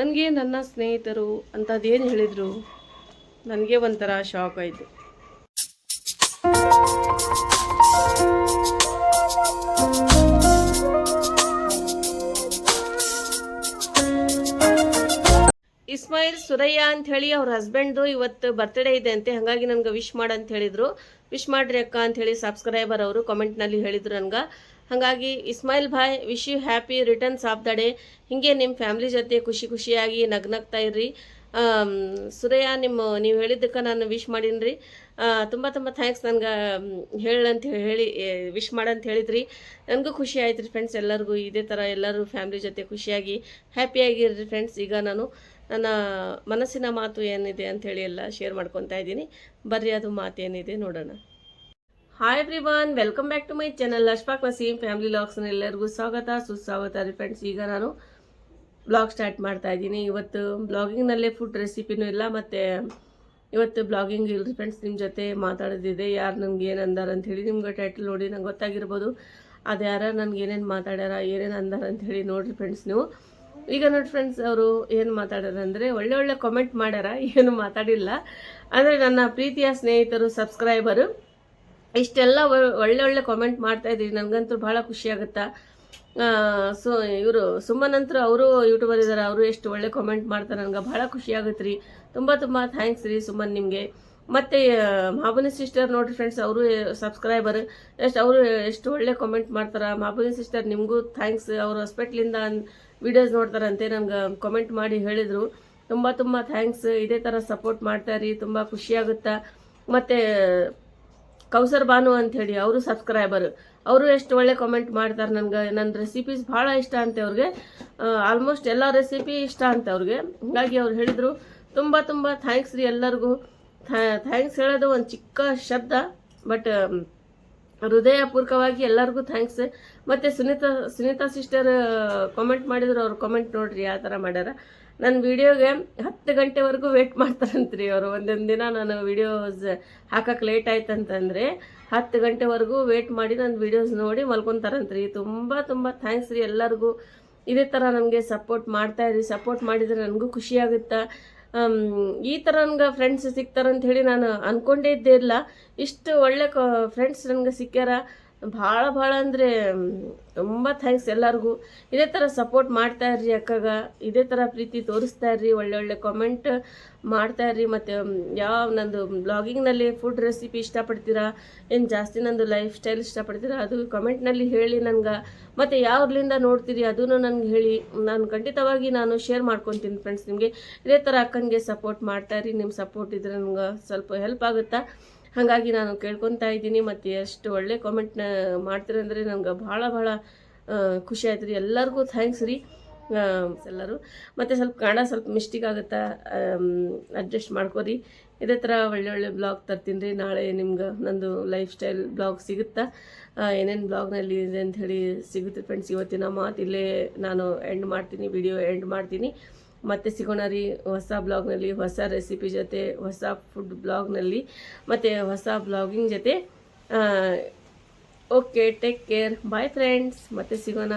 ನನಗೆ ನನ್ನ ಸ್ನೇಹಿತರು ಅಂಥದ್ದೇನು ಹೇಳಿದರು? ನನಗೆ ಒಂಥರ ಶಾಕ್ ಆಯಿತು. ಇಸ್ಮಾಯಿಲ್ ಸುರಯ್ಯ ಅಂತ ಹೇಳಿ ಅವ್ರ ಹಸ್ಬೆಂಡ್ದು ಇವತ್ತು ಬರ್ತ್ಡೇ ಇದೆ ಅಂತೆ, ಹಾಗಾಗಿ ನನಗೆ ವಿಶ್ ಮಾಡು ಅಂತ ಹೇಳಿದರು. ವಿಶ್ ಮಾಡ್ರಿ ಅಕ್ಕ ಅಂತ ಹೇಳಿ ಸಬ್ಸ್ಕ್ರೈಬರ್ ಅವರು ಕಾಮೆಂಟ್ನಲ್ಲಿ ಹೇಳಿದರು ನನಗೆ. ಹಾಗಾಗಿ Ismail Bhai, wish you happy returns of the day ಹೀಗೆ ನಿಮ್ಮ ಫ್ಯಾಮ್ಲಿ ಜೊತೆ ಖುಷಿ ಖುಷಿಯಾಗಿ ನಗ್ನಗ್ತಾ ಇರ್ರಿ. ಸುರಯ್ಯ, ನಿಮ್ಮ, ನೀವು ಹೇಳಿದ್ದಕ್ಕೆ ನಾನು ವಿಶ್ ಮಾಡೀನಿ ರೀ ತುಂಬ ತುಂಬ ಥ್ಯಾಂಕ್ಸ್ ನನಗೆ ಹೇಳಂತ ಹೇಳಿ ವಿಶ್ ಮಾಡಂತ ಹೇಳಿದ್ರಿ. ನನಗೂ ಖುಷಿ ಆಯ್ತು ರೀ ಫ್ರೆಂಡ್ಸ್ ಎಲ್ಲರಿಗೂ. ಇದೇ ಥರ ಎಲ್ಲರೂ ಫ್ಯಾಮ್ಲಿ ಜೊತೆ ಖುಷಿಯಾಗಿ ಹ್ಯಾಪಿಯಾಗಿರ್ರಿ ಫ್ರೆಂಡ್ಸ್. ಈಗ ನಾನು ನನ್ನ ಮನಸ್ಸಿನ ಮಾತು ಏನಿದೆ ಅಂಥೇಳಿ ಎಲ್ಲ ಶೇರ್ ಮಾಡ್ಕೊತಾ ಇದ್ದೀನಿ. ಬರ್ರಿ, ಅದು ಮಾತು ಏನಿದೆ ನೋಡೋಣ. Hi everyone welcome back to my channel Ashfaq Naseem family ಲಾಗ್ಸ್ನ ಎಲ್ಲರಿಗೂ ಸ್ವಾಗತ, ಸುಸ್ವಾಗತ ರೀ ಫ್ರೆಂಡ್ಸ್ ಈಗ ನಾನು ಬ್ಲಾಗ್ ಸ್ಟಾರ್ಟ್ ಮಾಡ್ತಾ ಇದ್ದೀನಿ. ಇವತ್ತು ಬ್ಲಾಗಿಂಗ್ನಲ್ಲೇ ಫುಡ್ ರೆಸಿಪಿನೂ ಇಲ್ಲ, ಮತ್ತು ಇವತ್ತು ಬ್ಲಾಗಿಂಗ್ ಇಲ್ರಿ ಫ್ರೆಂಡ್ಸ್ ನಿಮ್ಮ ಜೊತೆ ಮಾತಾಡೋದಿದೆ. ಯಾರು ನನಗೆ ಏನು ಅಂದಾರ ಹೇಳಿ ನಿಮ್ಗೆ ಟೈಟಲ್ ನೋಡಿ ನಂಗೆ ಗೊತ್ತಾಗಿರ್ಬೋದು. ಅದು ಯಾರು ನನಗೆ ಏನೇನು ಮಾತಾಡ್ಯಾರ, ಏನೇನು ಅಂದಾರ ಅಂತ ಹೇಳಿ ನೋಡಿರಿ ಫ್ರೆಂಡ್ಸ್ ನೀವು. ಈಗ ನೋಡಿ ಫ್ರೆಂಡ್ಸ್ ಅವರು ಏನು ಮಾತಾಡ್ಯಾರ ಅಂದರೆ ಒಳ್ಳೆ ಒಳ್ಳೆ ಕಾಮೆಂಟ್ ಮಾಡ್ಯಾರ, ಏನು ಮಾತಾಡಿಲ್ಲ. ಅಂದರೆ ನನ್ನ ಪ್ರೀತಿಯ ಸ್ನೇಹಿತರು ಸಬ್ಸ್ಕ್ರೈಬರು ಇಷ್ಟೆಲ್ಲ ಒಳ್ಳೆ ಒಳ್ಳೆ ಕಾಮೆಂಟ್ ಮಾಡ್ತಾ ಇದ್ರಿ ನನಗಂತೂ ಭಾಳ ಖುಷಿ ಆಗುತ್ತಾ? ಸೊ, ಇವರು ಸುಮ್ಮನಂತರ ಅವರು ಯೂಟ್ಯೂಬರ್ ಇದ್ದಾರೆ ಅವರು ಎಷ್ಟು ಒಳ್ಳೆ ಕಾಮೆಂಟ್ ಮಾಡ್ತಾರೆ ನನಗೆ ಭಾಳ ಖುಷಿ ಆಗುತ್ತೆ ರೀ ತುಂಬ ತುಂಬ ಥ್ಯಾಂಕ್ಸ್ ರೀ ಸುಮ್ಮನ್ ನಿಮಗೆ. ಮತ್ತು ಮಾಬುನಿ ಸಿಸ್ಟರ್ ನೋಡಿರಿ ಫ್ರೆಂಡ್ಸ್ ಅವರು ಸಬ್ಸ್ಕ್ರೈಬರ್ ಎಷ್ಟು, ಅವರು ಎಷ್ಟು ಒಳ್ಳೆ ಕಾಮೆಂಟ್ ಮಾಡ್ತಾರೆ. ಮಾಬುನಿ ಸಿಸ್ಟರ್ ನಿಮಗೂ ಥ್ಯಾಂಕ್ಸ್ ಅವರು ಹಾಸ್ಪಿಟ್ಲಿಂದ ವಿಡಿಯೋಸ್ ನೋಡ್ತಾರಂತೆ ನಂಗೆ ಕಾಮೆಂಟ್ ಮಾಡಿ ಹೇಳಿದರು. ತುಂಬ ತುಂಬ ಥ್ಯಾಂಕ್ಸ್ ಇದೇ ಥರ ಸಪೋರ್ಟ್ ಮಾಡ್ತಾ ರೀ ತುಂಬ ಖುಷಿಯಾಗುತ್ತಾ ಮತ್ತು ಕೌಸರ್ ಬಾನು ಅಂಥೇಳಿ ಅವರು ಸಬ್ಸ್ಕ್ರೈಬರ್ ಅವರು ಎಷ್ಟು ಒಳ್ಳೆ ಕಾಮೆಂಟ್ ಮಾಡ್ತಾರೆ ನನಗೆ ನನ್ನ ರೆಸಿಪೀಸ್ ಭಾಳ ಇಷ್ಟ ಅಂತೆ ಅವ್ರಿಗೆ. ಆಲ್ಮೋಸ್ಟ್ ಎಲ್ಲ ರೆಸಿಪಿ ಇಷ್ಟ ಅಂತ ಅವ್ರಿಗೆ. ಹಾಗಾಗಿ ಅವ್ರು ಹೇಳಿದರು, ತುಂಬ ತುಂಬ ಥ್ಯಾಂಕ್ಸ್ ರೀ ಎಲ್ಲರಿಗೂ. ಥ್ಯಾಂಕ್ಸ್ ಹೇಳೋದು ಒಂದು ಚಿಕ್ಕ ಶಬ್ದ ಬಟ್ ಹೃದಯಪೂರ್ವಕವಾಗಿ ಎಲ್ಲರಿಗೂ ಥ್ಯಾಂಕ್ಸ್ ಮತ್ತು ಸುನೀತಾ ಸುನೀತಾ ಸಿಸ್ಟರ್ ಕಾಮೆಂಟ್ ಮಾಡಿದ್ರು, ಅವ್ರು ಕಾಮೆಂಟ್ ನೋಡ್ರಿ ಯಾವ ಥರ ಮಾಡ್ಯಾರ. ನನ್ನ ವಿಡಿಯೋಗೆ ಹತ್ತು ಗಂಟೆವರೆಗೂ ವೇಟ್ ಮಾಡ್ತಾರಂತ್ರಿ ಅವರು. ಒಂದೊಂದು ದಿನ ನಾನು ವೀಡಿಯೋಸ್ ಹಾಕಕ್ಕೆ ಲೇಟ್ ಆಯ್ತು ಅಂತಂದರೆ ಹತ್ತು ಗಂಟೆವರೆಗೂ ವೇಟ್ ಮಾಡಿ ನನ್ನ ವಿಡಿಯೋಸ್ ನೋಡಿ ಮಲ್ಕೊತಾರಂತ್ರಿ. ತುಂಬ ತುಂಬ ಥ್ಯಾಂಕ್ಸ್ ರೀ ಎಲ್ಲರಿಗೂ. ಇದೇ ಥರ ನಮಗೆ ಸಪೋರ್ಟ್ ಮಾಡ್ತಾ ಇರಿ. ಸಪೋರ್ಟ್ ಮಾಡಿದರೆ ನನಗೂ ಖುಷಿಯಾಗುತ್ತೆ ಈ ಥರ ನನಗೆ ಫ್ರೆಂಡ್ಸ್ ಸಿಗ್ತಾರಂತ ಹೇಳಿ ನಾನು ಅಂದ್ಕೊಂಡೇ ಇದ್ದೇ ಇಲ್ಲ ಇಷ್ಟು ಒಳ್ಳೆ ಕ ಫ್ರೆಂಡ್ಸ್ ನನಗೆ ಸಿಕ್ಕ್ಯಾರ ಭಾಳ ಭಾಳ ಅಂದರೆ ತುಂಬ ಥ್ಯಾಂಕ್ಸ್ ಎಲ್ಲರಿಗೂ. ಇದೇ ಥರ ಸಪೋರ್ಟ್ ಮಾಡ್ತಾ ಇರ್ರಿ ಅಕ್ಕಗ. ಇದೇ ಥರ ಪ್ರೀತಿ ತೋರಿಸ್ತಾ ಇರ್ರಿ, ಒಳ್ಳೆ ಒಳ್ಳೆ ಕಾಮೆಂಟ್ ಮಾಡ್ತಾ ಇರ್ರಿ. ಮತ್ತು ಯಾವ ನಂದು ಬ್ಲಾಗಿಂಗ್ನಲ್ಲಿ ಫುಡ್ ರೆಸಿಪಿ ಇಷ್ಟಪಡ್ತೀರಾ? ಏನು ಜಾಸ್ತಿ ನಂದು ಲೈಫ್ ಸ್ಟೈಲ್ ಇಷ್ಟಪಡ್ತೀರಾ? ಅದು ಕಮೆಂಟ್ನಲ್ಲಿ ಹೇಳಿ ನನಗೆ ಮತ್ತು ಯಾವ್ರಲಿಂದ ನೋಡ್ತೀರಿ ಅದೂ ನನಗೆ ಹೇಳಿ. ನಾನು ಖಂಡಿತವಾಗಿ ನಾನು ಶೇರ್ ಮಾಡ್ಕೊತೀನಿ ಫ್ರೆಂಡ್ಸ್ ನಿಮಗೆ. ಇದೇ ಥರ ಅಕ್ಕನಿಗೆ ಸಪೋರ್ಟ್ ಮಾಡ್ತಾ ಇರಿ ನಿಮ್ಮ ಸಪೋರ್ಟ್ ಇದ್ರೆ ನನಗೆ ಸ್ವಲ್ಪ ಹೆಲ್ಪ್ ಆಗುತ್ತಾ? ಹಾಗಾಗಿ ನಾನು ಕೇಳ್ಕೊತಾ ಇದ್ದೀನಿ. ಮತ್ತು ಎಷ್ಟು ಒಳ್ಳೆ ಕಾಮೆಂಟ್ನ ಮಾಡ್ತೀರಿ ಅಂದರೆ ನನಗೆ ಭಾಳ ಭಾಳ ಖುಷಿ ಆಯ್ತು ರೀ ಎಲ್ಲರಿಗೂ ಥ್ಯಾಂಕ್ಸ್ ರೀ. ಎಲ್ಲರೂ. ಮತ್ತು ಸ್ವಲ್ಪ ಕನ್ನಡ ಸ್ವಲ್ಪ ಮಿಸ್ಟೇಕ್ ಆಗುತ್ತಾ? ಅಡ್ಜಸ್ಟ್ ಮಾಡ್ಕೋರಿ. ಇದೇ ಥರ ಒಳ್ಳೆ ಒಳ್ಳೆ ಬ್ಲಾಗ್ ತರ್ತೀನಿ ರೀ. ನಾಳೆ ನಿಮ್ಗೆ ನಂದು ಲೈಫ್ ಸ್ಟೈಲ್ ಬ್ಲಾಗ್ ಸಿಗುತ್ತಾ ಏನೇನು ಬ್ಲಾಗ್ನಲ್ಲಿ ಇದೆ ಅಂತ ಹೇಳಿ ಸಿಗುತ್ತೆ ಫ್ರೆಂಡ್ಸ್ ಇವತ್ತಿನ ಮಾತು ಇಲ್ಲೇ ನಾನು ಎಂಡ್ ಮಾಡ್ತೀನಿ ವಿಡಿಯೋ ಎಂಡ್ ಮಾಡ್ತೀನಿ. ಮತ್ತೆ ಸಿಗೋಣ ರೀ ಹೊಸ ಬ್ಲಾಗ್ನಲ್ಲಿ, ಹೊಸ ರೆಸಿಪಿ ಜೊತೆ, ಹೊಸ ಫುಡ್ ಬ್ಲಾಗ್ನಲ್ಲಿ, ಮತ್ತು ಹೊಸ ಬ್ಲಾಗಿಂಗ್ ಜೊತೆ okay take care bye friends ಮತ್ತೆ ಸಿಗೋಣ.